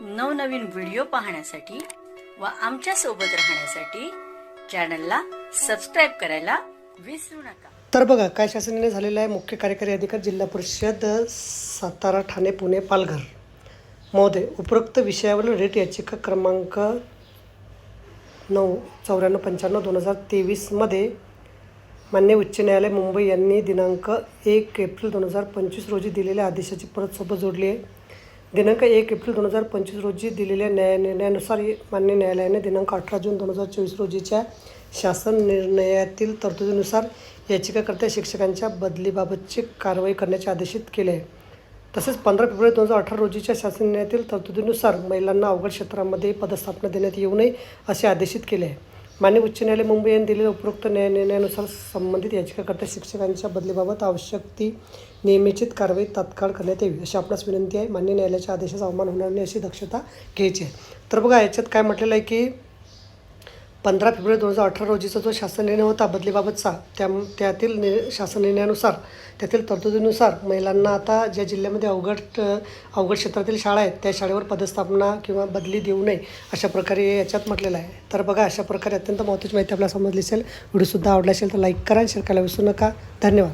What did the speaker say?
नवनवीन व्हिडिओ पाहण्यासाठी व आमच्यासोबत राहण्यासाठी चॅनलला सबस्क्राईब करायला विसरू नका. तर बघा काय शासनाने झालेलं झालेला आहे मुख्य कार्यकारी अधिकारी जिल्हा परिषद सातारा ठाणे पुणे पालघर. महोदय उपरोक्त विषयावरील रेट याचिका क्रमांक नऊ चौऱ्याण्णव पंच्याण्णव दोन हजार तेवीसमध्ये मान्य उच्च न्यायालय मुंबई यांनी दिनांक एक एप्रिल दोन हजार पंचवीस रोजी दिलेल्या आदेशाची परत सोबत जोडली आहे. दिनांक एक एप्रिल दोन हजार पंचवीस रोजी दिलेल्या न्याय निर्णयानुसार मान्य न्यायालयाने दिनांक अठरा जून दोन हजार चोवीस रोजीच्या शासन निर्णयातील तरतुदीनुसार याचिकाकर्त्या शिक्षकांच्या बदलीबाबतची कारवाई करण्याचे आदेशित केले आहे. तसेच पंधरा फेब्रुवारी दोन हजार अठरा रोजीच्या शासन निर्णयातील तरतुदीनुसार महिलांना अवघड क्षेत्रामध्ये पदस्थापना देण्यात येऊ नये असे आदेशित केले आहे. मान्य उच्च न्यायालय मुंबई यांनी दिलेल्या उपरोक्त न्याय निर्णयानुसार संबंधित याचिकाकर्त्या शिक्षकांच्या बदलीबाबत आवश्यक ती नियमित कारवाई तात्काळ करण्यात यावी अशी आपणास विनंती आहे. मान्य न्यायालयाच्या आदेशाचा अवमान होणार नाही अशी दक्षता घ्यायची आहे. तर बघा याच्यात काय म्हटलेलं आहे की पंधरा फेब्रुवारी दोन हजार अठरा रोजीचा जो शासन निर्णय होता बदलीबाबतचा त्या त्यातील नि शासन निर्णयानुसार त्यातील तरतुदीनुसार महिलांना आता ज्या जिल्ह्यामध्ये अवघड अवघड क्षेत्रातील शाळा आहेत त्या शाळेवर पदस्थापना किंवा बदली देऊ नये अशा प्रकारे याच्यात म्हटलेलं आहे. तर बघा अशा प्रकारे अत्यंत महत्त्वाची माहिती आपल्याला समजली असेल व्हिडिओसुद्धा आवडला असेल तर लाईक करा शेअर करायला विसरू नका. धन्यवाद.